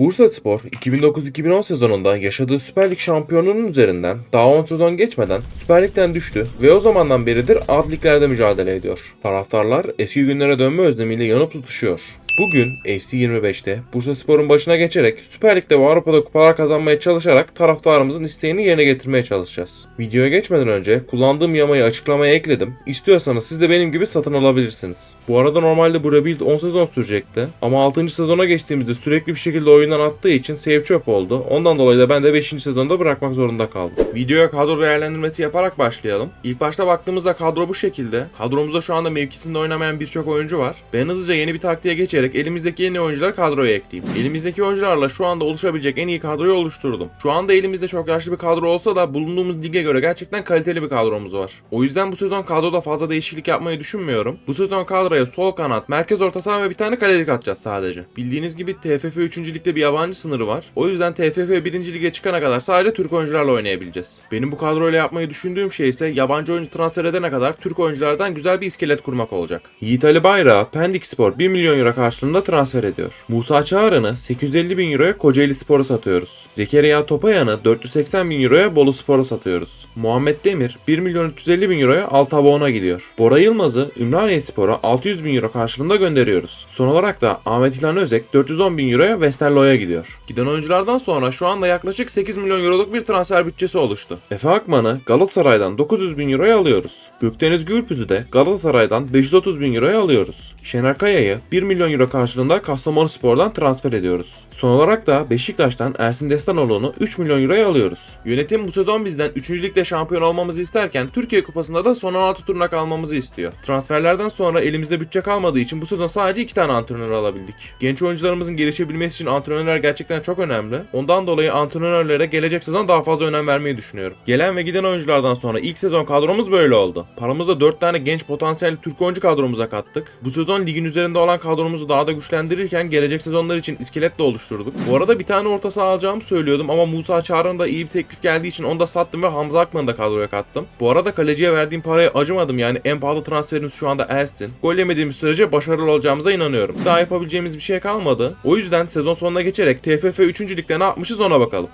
Bursa Spor 2009-2010 sezonunda yaşadığı Süper Lig şampiyonluğunun üzerinden daha 10 sezon geçmeden Süper Lig'den düştü ve o zamandan beridir alt liglerde mücadele ediyor. Taraftarlar eski günlere dönme özlemiyle yanıp tutuşuyor. Bugün FC 25'te Bursa Spor'un başına geçerek Süper Lig'de ve Avrupa'da kupalar kazanmaya çalışarak taraftarımızın isteğini yerine getirmeye çalışacağız. Videoya geçmeden önce kullandığım yamayı açıklamaya ekledim. İstiyorsanız siz de benim gibi satın alabilirsiniz. Bu arada normalde bu rebuild 10 sezon sürecekti ama 6. sezona geçtiğimizde sürekli bir şekilde oyundan attığı için save çöp oldu. Ondan dolayı da ben de 5. sezonda bırakmak zorunda kaldım. Videoya kadro değerlendirmesi yaparak başlayalım. İlk başta baktığımızda kadro bu şekilde. Kadromuzda şu anda mevkisinde oynamayan birçok oyuncu var. Ben hızlıca yeni bir taktiğe geçerek elimizdeki yeni oyuncuları kadroya ekleyeyim. Elimizdeki oyuncularla şu anda oluşabilecek en iyi kadroyu oluşturdum. Şu anda elimizde çok yaşlı bir kadro olsa da bulunduğumuz lige göre gerçekten kaliteli bir kadromuz var. O yüzden bu sezon kadroda fazla değişiklik yapmayı düşünmüyorum. Bu sezon kadroya sol kanat, merkez orta saha ve bir tane kalelik atacağız sadece. Bildiğiniz gibi TFF 3. ligde bir yabancı sınırı var. O yüzden TFF 1. lige çıkana kadar sadece Türk oyuncularla oynayabileceğiz. Benim bu kadroyla yapmayı düşündüğüm şey ise yabancı oyuncu transfer edene kadar Türk oyunculardan güzel bir iskelet kurmak olacak. Yiğit Ali Bayrağı Pendik Spor 1 milyon euro karşılığında transfer ediyor. Musa Çağrı'nı 850 bin euroya Kocaeli Spor'a satıyoruz. Zekeriya Topayan'ı 480 bin euroya Bolu Spor'a satıyoruz. Muhammed Demir 1 milyon 350 bin euroya Altabon'a gidiyor. Bora Yılmaz'ı Ümraniye Spor'a 600 bin euro karşılığında gönderiyoruz. Son olarak da Ahmet İlhan Özek 410 bin euroya Westerlo'ya gidiyor. Giden oyunculardan sonra şu anda yaklaşık 8 milyon euroluk bir transfer bütçesi oluştu. Efe Akman'ı Galatasaray'dan 900 bin euroya alıyoruz. Gökdeniz Gürpüz'ü de Galatasaray'dan 530 bin euroya alıyoruz. Şener Kaya'yı 1 milyon euro karşılığında Kastamonu Spor'dan transfer ediyoruz. Son olarak da Beşiktaş'tan Ersin Destanoğlu'nu 3 milyon euroya alıyoruz. Yönetim bu sezon bizden 3. ligde şampiyon olmamızı isterken Türkiye Kupası'nda da son 16 turuna kalmamızı istiyor. Transferlerden sonra elimizde bütçe kalmadığı için bu sezon sadece 2 tane antrenör alabildik. Genç oyuncularımızın gelişebilmesi için antrenörler gerçekten çok önemli. Ondan dolayı antrenörlere gelecek sezon daha fazla önem vermeyi düşünüyorum. Gelen ve giden oyunculardan sonra ilk sezon kadromuz böyle oldu. Paramızla 4 tane genç potansiyel Türk oyuncu kadromuza kattık. Bu sezon ligin üzerinde olan kadromuzu daha da güçlendirirken gelecek sezonlar için iskelet de oluşturduk. Bu arada bir tane orta saha alacağımı söylüyordum ama Musa Çağrı'nın da iyi bir teklif geldiği için onu da sattım ve Hamza Akman'ı da kadroya kattım. Bu arada kaleciye verdiğim paraya acımadım yani en pahalı transferimiz şu anda Ersin. Gol yemediğimiz sürece başarılı olacağımıza inanıyorum. Daha yapabileceğimiz bir şey kalmadı. O yüzden sezon sonuna geçerek TFF 3. ligde ne yapmışız ona bakalım.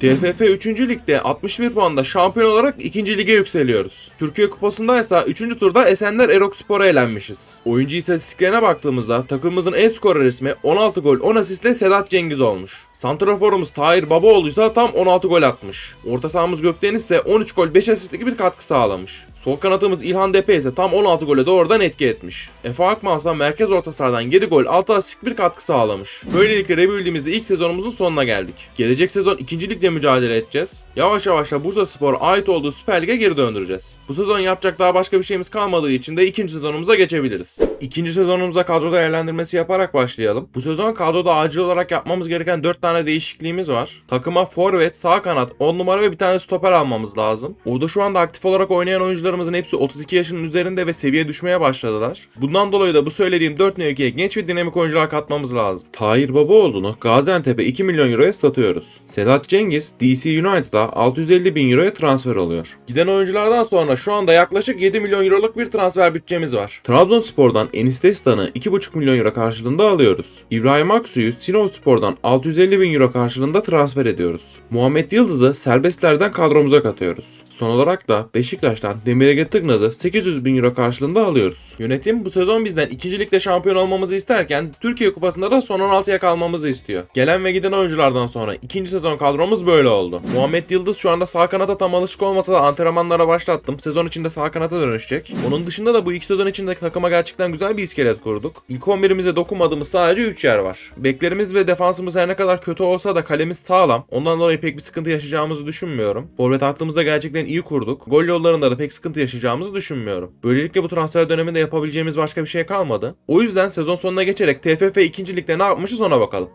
TFF 3. Lig'de 61 puanda şampiyon olarak 2. lige yükseliyoruz. Türkiye Kupası'nda ise 3. turda Esenler Erokspor'a elenmişiz. Oyuncu istatistiklerine baktığımızda takımımızın en skorer ismi 16 gol 10 asistle Sedat Cengiz olmuş. Santraforumuz Tahir Babaoğlu ise tam 16 gol atmış. Orta sahamız Gökdeniz ise 13 gol 5 asistlik bir katkı sağlamış. Sol kanatımız İlhan Depe ise tam 16 gole doğrudan etki etmiş. Efe Akman ise merkez orta sahadan 7 gol 6 asistlik bir katkı sağlamış. Böylelikle Rebuild'imizde ilk sezonumuzun sonuna geldik. Gelecek sezon 2. ligde mücadele edeceğiz. Yavaş yavaş da Bursa Spor ait olduğu Süper Lig'e geri döndüreceğiz. Bu sezon yapacak daha başka bir şeyimiz kalmadığı için de ikinci sezonumuza geçebiliriz. İkinci sezonumuza kadro değerlendirmesi yaparak başlayalım. Bu sezon kadroda acil olarak yapmamız gereken 4 tane değişikliğimiz var. Takıma forvet, sağ kanat, 10 numara ve bir tane stoper almamız lazım. Orada şu anda aktif olarak oynayan oyuncularımızın hepsi 32 yaşının üzerinde ve seviye düşmeye başladılar. Bundan dolayı da bu söylediğim 4 mevkiye genç ve dinamik oyuncular katmamız lazım. Tahir Babaoğlu'nu Gaziantep'e 2 milyon euroya satıyoruz. Sedat Cengiz DC United'a 650 bin euroya transfer oluyor. Giden oyunculardan sonra şu anda yaklaşık 7 milyon euroluk bir transfer bütçemiz var. Trabzonspor'dan Enis Destan'ı 2,5 milyon euro karşılığında alıyoruz. İbrahim Aksu'yu Sinopspor'dan 650 bin euro karşılığında transfer ediyoruz. Muhammed Yıldız'ı serbestlerden kadromuza katıyoruz. Son olarak da Beşiktaş'tan Demir Ege Tıknaz'ı 800 bin euro karşılığında alıyoruz. Yönetim bu sezon bizden 2. ligde şampiyon olmamızı isterken Türkiye Kupası'nda da son 16'ya kalmamızı istiyor. Gelen ve giden oyunculardan sonra ikinci sezon kadromuz böyle oldu. Muhammed Yıldız şu anda sağ kanata tam alışık olmasa da antrenmanlara başlattım. Sezon içinde sağ kanata dönüşecek. Onun dışında da bu iki sezon içinde takıma gerçekten güzel bir iskelet kurduk. İlk 11'imize dokunmadığımız sadece 3 yer var. Beklerimiz ve defansımız her ne kadar kötü olsa da kalemiz sağlam. Ondan dolayı pek bir sıkıntı yaşayacağımızı düşünmüyorum. Forvet hattımızda gerçekten iyi kurduk. Gol yollarında da pek sıkıntı yaşayacağımızı düşünmüyorum. Böylelikle bu transfer döneminde yapabileceğimiz başka bir şey kalmadı. O yüzden sezon sonuna geçerek TFF 2. Lig'de ne yapmışız ona bakalım.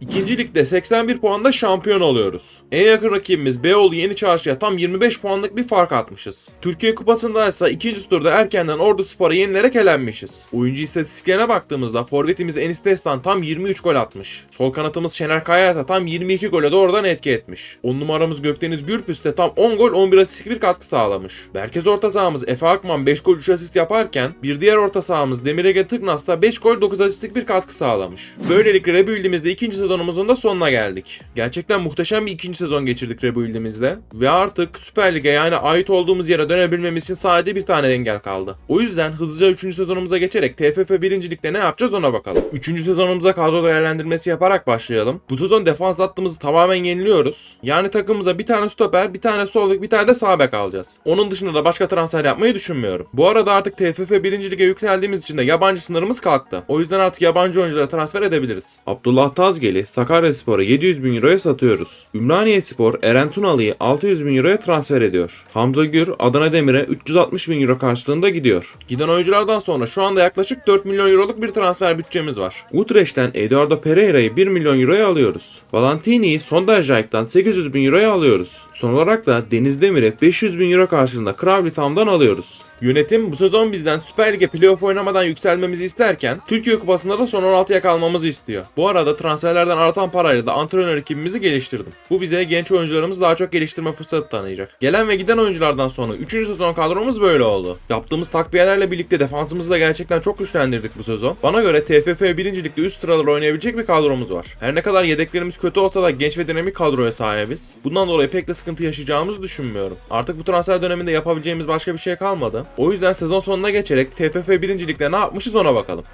İkinci ligde 81 puanda şampiyon oluyoruz. En yakın rakibimiz Beyoğlu Yeni Çarşı'ya tam 25 puanlık bir fark atmışız. Türkiye Kupası'nda ise ikinci turda erkenden Ordu Spor'a yenilerek elenmişiz. Oyuncu istatistiklerine baktığımızda forvetimiz Enis Destan tam 23 gol atmış. Sol kanatımız Şener Kaya ise tam 22 gole doğrudan etki etmiş. 10 numaramız Gökdeniz Gürpüs de tam 10 gol 11 asistlik bir katkı sağlamış. Merkez orta sahamız Efe Akman 5 gol 3 asist yaparken bir diğer orta sahamız Demir Ege Tıknaz da 5 gol 9 asistlik bir katkı sağlamış. Böylelikle Rebuild'imizde ikinci sezonumuzun da sonuna geldik. Gerçekten muhteşem bir ikinci sezon geçirdik Rebuild'imizde ve artık Süper Lig'e yani ait olduğumuz yere dönebilmemiz için sadece bir tane engel kaldı. O yüzden hızlıca 3. sezonumuza geçerek TFF 1. Lig'de ne yapacağız ona bakalım. 3. sezonumuza kadro değerlendirmesi yaparak başlayalım. Bu sezon defans hattımızı tamamen yeniliyoruz. Yani takımımıza bir tane stoper, bir tane sol bir tane de sağ bek alacağız. Onun dışında da başka transfer yapmayı düşünmüyorum. Bu arada artık TFF 1. Lig'e yükseldiğimiz için de yabancı sınırımız kalktı. O yüzden artık yabancı oyunculara transfer edebiliriz. Abdullah Tazgeli, Sakarya Spor'a 700 bin euroya satıyoruz. Ümraniye Spor, Eren Tunalı'yı 600 bin euroya transfer ediyor. Hamza Gür, Adana Demir'e 360 bin euro karşılığında gidiyor. Giden oyunculardan sonra şu anda yaklaşık 4 milyon euroluk bir transfer bütçemiz var. Utrecht'ten Eduardo Pereira'yı 1 milyon euroya alıyoruz. Valentini'yi Sonderjik'tan 800 bin euroya alıyoruz. Son olarak da Deniz Demir'i 500 bin euro karşılığında Kravlitam'dan alıyoruz. Yönetim bu sezon bizden Süper Lig'e playoff oynamadan yükselmemizi isterken Türkiye Kupası'nda da son 16'ya kalmamızı istiyor. Bu arada transferlerden artan parayla da antrenör ekibimizi geliştirdim. Bu bize genç oyuncularımızı daha çok geliştirme fırsatı tanıyacak. Gelen ve giden oyunculardan sonra 3. sezon kadromuz böyle oldu. Yaptığımız takviyelerle birlikte defansımızı da gerçekten çok güçlendirdik bu sezon. Bana göre TFF 1. Lig'de üst sıraları oynayabilecek bir kadromuz var. Her ne kadar yedeklerimiz kötü olsa da genç ve dinamik kadroya sahibiz. Bundan dolayı pek de sıkıntı yaşayacağımızı düşünmüyorum. Artık bu transfer döneminde yapabileceğimiz başka bir şey kalmadı. O yüzden sezon sonuna geçerek TFF 1. Lig'de ne yapmışız ona bakalım.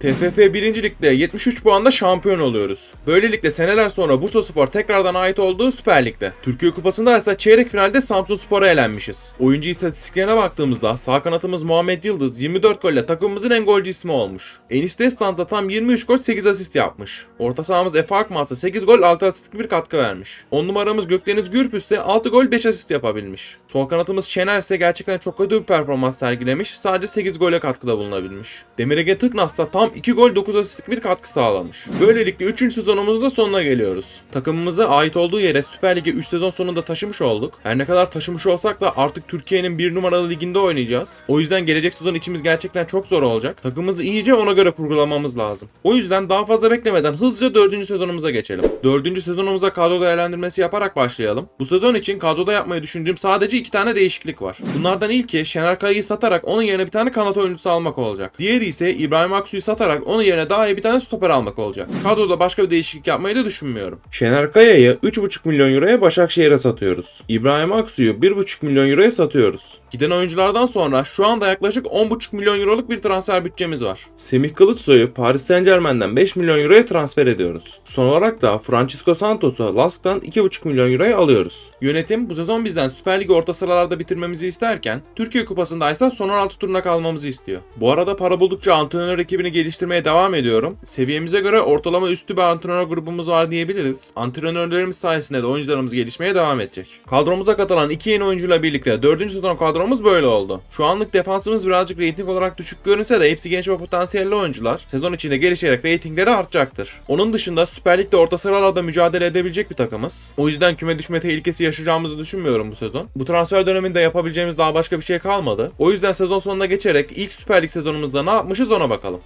TFF 1. Lig'de 73 puanla şampiyon oluyoruz. Böylelikle seneler sonra Bursaspor tekrardan ait olduğu Süper Lig'de. Türkiye Kupası'nda ise çeyrek finalde Samsun Spor'a elenmişiz. Oyuncu istatistiklerine baktığımızda sağ kanatımız Muhammed Yıldız 24 golle takımımızın en golcü ismi olmuş. Enis Destan da tam 23 gol 8 asist yapmış. Orta sahamız Efe Akman ise 8 gol 6 asistlik bir katkı vermiş. 10 numaramız Gökdeniz Gürpüs de 6 gol 5 asist yapabilmiş. Sol kanatımız Şener ise gerçekten çok kötü bir performans sergilemiş. Sadece 8 gole katkıda bulunabilmiş. Demir Ege Tıknaz da tam 2 gol 9 asistlik bir katkı sağlamış. Böylelikle 3. sezonumuzda sonuna geliyoruz. Takımımızı ait olduğu yere Süper Lig'e 3 sezon sonunda taşımış olduk. Her ne kadar taşımış olsak da artık Türkiye'nin 1 numaralı liginde oynayacağız. O yüzden gelecek sezon içimiz gerçekten çok zor olacak. Takımımızı iyice ona göre kurgulamamız lazım. O yüzden daha fazla beklemeden hızlıca 4. sezonumuza geçelim. 4. sezonumuza kadro değerlendirmesi yaparak başlayalım. Bu sezon için kadroda yapmayı düşündüğüm sadece iki tane değişiklik var. Bunlardan ilki Şener Kaya'yı satarak onun yerine bir tane kanat oyuncusu almak olacak. Diğeri ise İbrahim Aksu'yu satarak onun yerine daha iyi bir tane stoper almak olacak. Kadroda başka bir değişiklik yapmayı da düşünmüyorum. Şener Kaya'yı 3,5 milyon euroya Başakşehir'e satıyoruz. İbrahim Aksu'yu 1,5 milyon euroya satıyoruz. Giden oyunculardan sonra şu anda yaklaşık 10,5 milyon euroluk bir transfer bütçemiz var. Semih Kılıçsoy'u Paris Saint Germain'den 5 milyon euroya transfer ediyoruz. Son olarak da Francisco Santos'u Lask'tan 2,5 milyon euroya alıyoruz. Yönetim bu sezon bizden Süper Ligi orta sıralarda bitirmemizi isterken Türkiye Kupası'nda ise son 16 turuna kalmamızı istiyor. Bu arada para buldukça antrenör ekibini geliştirmeye devam ediyorum. Seviyemize göre ortalama üstü bir antrenör grubumuz var diyebiliriz. Antrenörlerimiz sayesinde de oyuncularımız gelişmeye devam edecek. Kadromuza katılan iki yeni oyuncuyla birlikte 4. sezon kadromuz böyle oldu. Şu anlık defansımız birazcık reyting olarak düşük görünse de hepsi genç ve potansiyelli oyuncular. Sezon içinde gelişerek reytingleri artacaktır. Onun dışında Süper Lig'de orta sıralarda mücadele edebilecek bir takımız. O yüzden küme düşme tehlikesi yaşayacağımızı düşünmüyorum bu sezon. Bu transfer döneminde yapabileceğimiz daha başka bir şey kalmadı. O yüzden sezon sonuna geçerek ilk Süper Lig sezonumuzda ne yapmışız ona bakalım.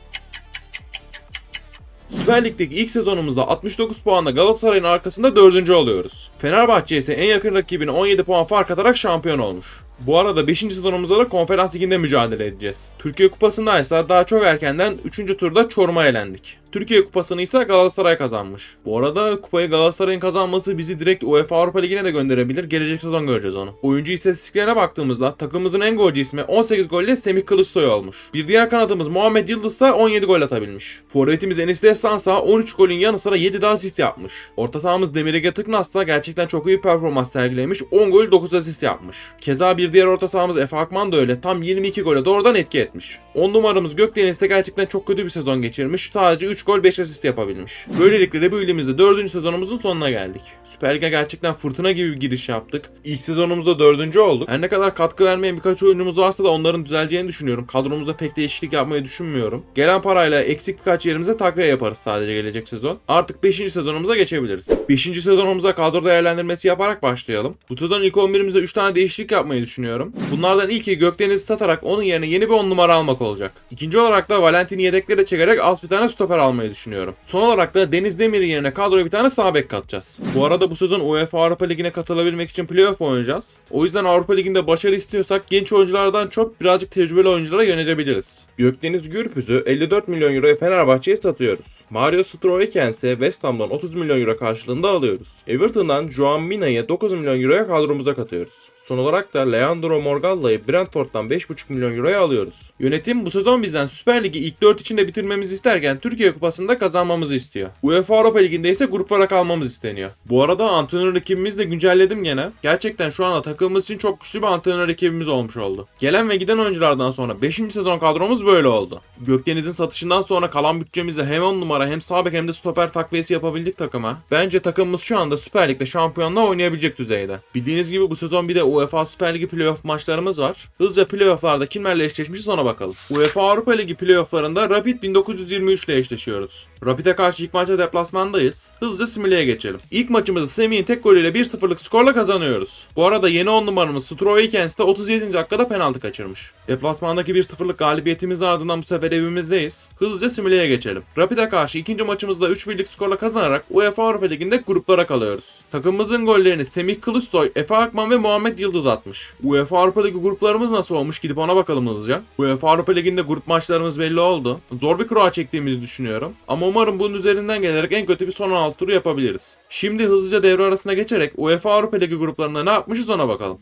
Süper Lig'deki ilk sezonumuzda 69 puanla Galatasaray'ın arkasında 4. oluyoruz. Fenerbahçe ise en yakın rakibine 17 puan fark atarak şampiyon olmuş. Bu arada 5. sezonumuzda da konferans liginde mücadele edeceğiz. Türkiye Kupası'nda ise daha çok erkenden 3. turda Çorum'a elendik. Türkiye Kupası'nı ise Galatasaray kazanmış. Bu arada kupayı Galatasaray'ın kazanması bizi direkt UEFA Avrupa Ligi'ne de gönderebilir. Gelecek sezon göreceğiz onu. Oyuncu istatistiklerine baktığımızda takımımızın en golcü ismi 18 golle Semih Kılıçsoy olmuş. Bir diğer kanadımız Muhammed Yıldız da 17 gol atabilmiş. Forvetimiz Enis Destansa 13 golün yanı sıra 7 daha asist yapmış. Orta sahamız Demir Ege Tıknaz da gerçekten çok iyi performans sergilemiş. 10 gol 9 asist yapmış. Keza bir diğer orta sahamız Efe Akman da öyle. Tam 22 gole doğrudan etki etmiş. 10 numaramız Gökdeniz de gerçekten çok kötü bir sezon geçirmiş. Sadece 3 gol 5 asist yapabilmiş. Böylelikle de bu ilimizde 4. sezonumuzun sonuna geldik. Süper Lig'e gerçekten fırtına gibi bir giriş yaptık. İlk sezonumuzda 4. olduk. Her ne kadar katkı vermeyen birkaç oyuncumuz varsa da onların düzeleceğini düşünüyorum. Kadromuzda pek değişiklik yapmayı düşünmüyorum. Gelen parayla eksik birkaç yerimize takviye yaparız sadece gelecek sezon. Artık 5. sezonumuza geçebiliriz. 5. sezonumuza kadro değerlendirmesi yaparak başlayalım. Bu sezon ilk 11'imizde 3 tane değişiklik yapmayı düşünüyorum. Bunlardan ilki Gökdeniz'i satarak onun yerine yeni bir 10 numara almak olacak. İkinci olarak da Valentin'i yedeklere çekerek az bir tane stoper almayı düşünüyorum. Son olarak da Deniz Demir'in yerine kadroya bir tane sağ bek katacağız. Bu arada bu sezon UEFA Avrupa Ligi'ne katılabilmek için playoff oynayacağız. O yüzden Avrupa Ligi'nde başarı istiyorsak genç oyunculardan çok birazcık tecrübeli oyunculara yönelebiliriz. Gökdeniz Gürpüz'ü 54 milyon euroya Fenerbahçe'ye satıyoruz. Mario Stroikens'i West Ham'dan 30 milyon euro karşılığında alıyoruz. Everton'dan Joan Mina'yı 9 milyon euroya kadromuza katıyoruz. Son olarak da Leandro Morgalla'yı Brentford'dan 5,5 milyon euroya alıyoruz. Yönetim bu sezon bizden Süper Ligi ilk 4 içinde bitirmemizi isterken Türkiye Kupası'nda kazanmamızı istiyor. UEFA Avrupa Ligi'nde ise gruplara kalmamız isteniyor. Bu arada antrenör ekibimizi de güncelledim gene. Gerçekten şu anda takımımız için çok güçlü bir antrenör ekibimiz olmuş oldu. Gelen ve giden oyunculardan sonra 5. sezon kadromuz böyle oldu. Gökdeniz'in satışından sonra kalan bütçemizle hem 10 numara hem sağ bek hem de stoper takviyesi yapabildik takıma. Bence takımımız şu anda Süper Lig'de şampiyonluğa oynayabilecek düzeyde. Bildiğiniz gibi bu sezon bir de UEFA Süper Ligi playoff maçlarımız var. Hızlıca playofflarda kimlerle eşleşmişiz ona bakalım. UEFA Avrupa Ligi playofflarında Rapid 1923 ile eşleşiyoruz. Rapid'e karşı ilk maçta deplasmandayız. Hızlıca simüleye geçelim. İlk maçımızı Semih'in tek golüyle 1-0'lık skorla kazanıyoruz. Bu arada yeni 10 numaramız Stroikens de 37. dakikada penaltı kaçırmış. Deplasmandaki 1-0'lık galibiyetimizin ardından bu sefer evimizdeyiz. Hızlıca simüleye geçelim. Rapid'e karşı ikinci maçımızda 3-1'lik skorla kazanarak UEFA Avrupa Ligi'nde gruplara kalıyoruz. Takımımızın gollerini Semih Kılıçsoy, Efe Akman ve Muhammed Yıldız atmış. UEFA Avrupa Ligi gruplarımız nasıl olmuş gidip ona bakalım hızlıca. UEFA Avrupa Ligi'nde grup maçlarımız belli oldu. Zor bir kura çektiğimizi düşünüyorum. Ama umarım bunun üzerinden gelerek en kötü bir son 16 turu yapabiliriz. Şimdi hızlıca devre arasına geçerek UEFA Avrupa Ligi gruplarında ne yapmışız ona bakalım.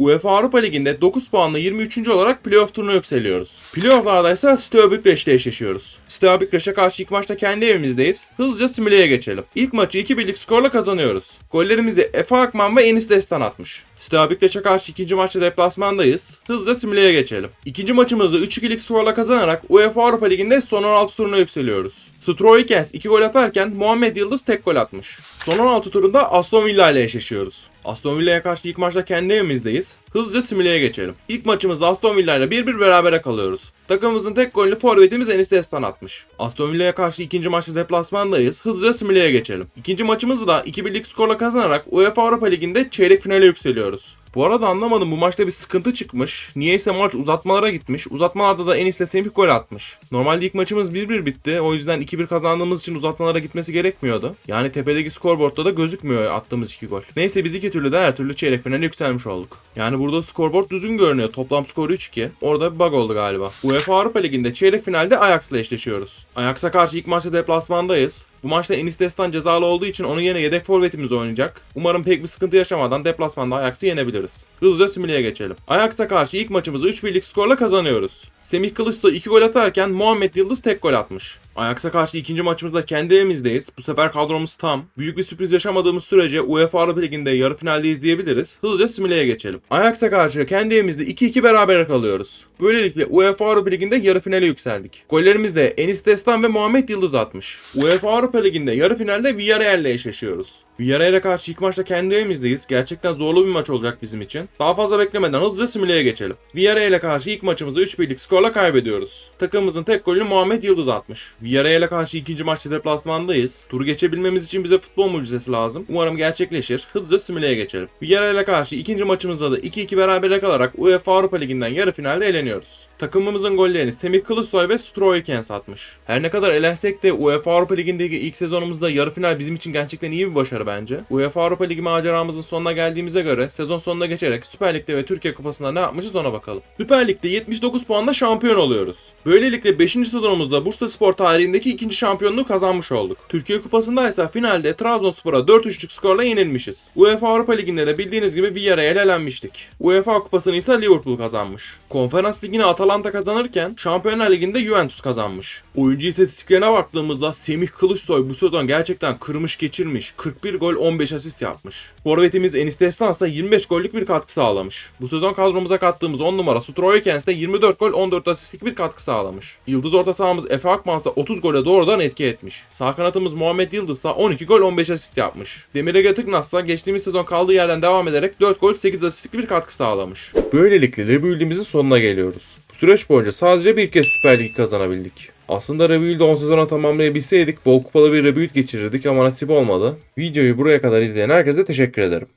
UEFA Avrupa Ligi'nde 9 puanla 23. olarak playoff turuna yükseliyoruz. Playoff'larda ise Steaua Bükreş'le eşleşiyoruz. Steaua Bükreş'e karşı ilk maçta kendi evimizdeyiz. Hızlıca simüleye geçelim. İlk maçı 2-1'lik skorla kazanıyoruz. Gollerimizi Efe Akman ve Enis Destan atmış. Steaua Bükreş'e karşı ikinci maçta deplasmandayız. Hızlıca simüleye geçelim. İkinci maçımızda 3-2'lik skorla kazanarak UEFA Avrupa Ligi'nde son 16 turuna yükseliyoruz. Stroikens 2 gol atarken Muhammed Yıldız tek gol atmış. Son 16 turunda Aston Villa ile eşleşiyoruz. Aston Villa'ya karşı ilk maçta kendi evimizdeyiz. Hızlıca simüleye geçelim. İlk maçımızda Aston Villa ile 1-1 berabere kalıyoruz. Takımımızın tek golünü forvetimiz Enis Destan atmış. Aston Villa'ya karşı ikinci maçta deplasmandayız. Hızlıca simüleye geçelim. İkinci maçımızı da 2-1'lik skorla kazanarak UEFA Avrupa Ligi'nde çeyrek finale yükseliyoruz. Bu arada anlamadım bu maçta bir sıkıntı çıkmış. Niyeyse maç uzatmalara gitmiş. Uzatmalarda da Enis'le Semih gol atmış. Normalde ilk maçımız 1-1 bitti. O yüzden 2-1 kazandığımız için uzatmalara gitmesi gerekmiyordu. Yani tepedeki skorboardta da gözükmüyor attığımız 2 gol. Neyse biz iki türlü de her türlü çeyrek finale yükselmiş olduk. Yani burada skorboard düzgün görünüyor. Toplam skoru 3-2. Orada bir bug oldu galiba. UEFA Avrupa Ligi'nde çeyrek finalde Ajax'la eşleşiyoruz. Ajax'a karşı ilk maçta deplasmandayız. Bu maçta Enis Destan cezalı olduğu için onun yerine yedek forvetimiz oynayacak. Umarım pek bir sıkıntı yaşamadan deplasmanda Ajax'ı yenebiliriz. Hızlıca simüleye geçelim. Ajax'a karşı ilk maçımızı 3-1'lik skorla kazanıyoruz. Semih Kılıçsoy 2 gol atarken Muhammed Yıldız tek gol atmış. Ajax'a karşı ikinci maçımızda kendi evimizdeyiz. Bu sefer kadromuz tam. Büyük bir sürpriz yaşamadığımız sürece UEFA Avrupa Ligi'nde yarı finaldeyiz diyebiliriz. Hızlıca simüleye geçelim. Ajax'a karşı kendi evimizde 2-2 beraber kalıyoruz. Böylelikle UEFA Avrupa Ligi'nde yarı finale yükseldik. Gollerimiz de Enis Destan ve Muhammed Yıldız atmış. UEFA Avrupa Ligi'nde yarı finalde Villarreal ile eşleşiyoruz. Villarreal'e karşı ilk maçta kendi evimizdeyiz. Gerçekten zorlu bir maç olacak bizim için. Daha fazla beklemeden hızlıca simüleye geçelim. Villarreal'e karşı ilk maçımızı 3-1'lik skorla kaybediyoruz. Takımımızın tek golünü Muhammed Yıldız atmış. Villarreal'e karşı ikinci maçta deplasmandayız. Turu geçebilmemiz için bize futbol mucizesi lazım. Umarım gerçekleşir. Hızlıca simüleye geçelim. Villarreal'e karşı ikinci maçımızda da 2-2 berabere kalarak UEFA Avrupa Ligi'nden yarı finalde eleniyoruz. Takımımızın gollerini Semih Kılıçsoy ve Stroikens atmış. Her ne kadar elensek de UEFA Avrupa Ligi'ndeki ilk sezonumuzda yarı final bizim için gerçekten iyi bir başarı bence. UEFA Avrupa Ligi maceramızın sonuna geldiğimize göre sezon sonuna geçerek Süper Lig'de ve Türkiye Kupası'nda ne yapmışız ona bakalım. Süper Lig'de 79 puanla şampiyon oluyoruz. Böylelikle 5. sezonumuzda Bursa Spor tarihindeki ikinci şampiyonluğu kazanmış olduk. Türkiye Kupası'nda ise finalde Trabzonspor'a 4-3'lük skorla yenilmişiz. UEFA Avrupa Ligi'nde de bildiğiniz gibi Villarreal elenmiştik. UEFA Kupası'nı ise Liverpool kazanmış. Konferans Ligi'ni Atalanta kazanırken Şampiyonlar Ligi'nde Juventus kazanmış. Oyuncu istatistiklerine baktığımızda Semih Kılıçsoy bu sezon gerçekten kırmış geçirmiş. 41 gol 15 asist yapmış. Forvetimiz Enis Destans da 25 gollük bir katkı sağlamış. Bu sezon kadromuza kattığımız 10 numara Stroyekens de 24 gol 14 asistlik bir katkı sağlamış. Yıldız orta sahamız Efe Akmans da 30 gole doğrudan etki etmiş. Sağ kanatımız Muhammed Yıldız da 12 gol 15 asist yapmış. Demir Ege Tıknaz da geçtiğimiz sezon kaldığı yerden devam ederek 4 gol 8 asistlik bir katkı sağlamış. Böylelikle rebuild'imizin sonuna geliyoruz. Bu süreç boyunca sadece bir kez Süper Lig kazanabildik. Aslında Rebuild'i 10 sezona tamamlayabilseydik bol kupalı bir Rebuild geçirirdik ama nasip olmadı. Videoyu buraya kadar izleyen herkese teşekkür ederim.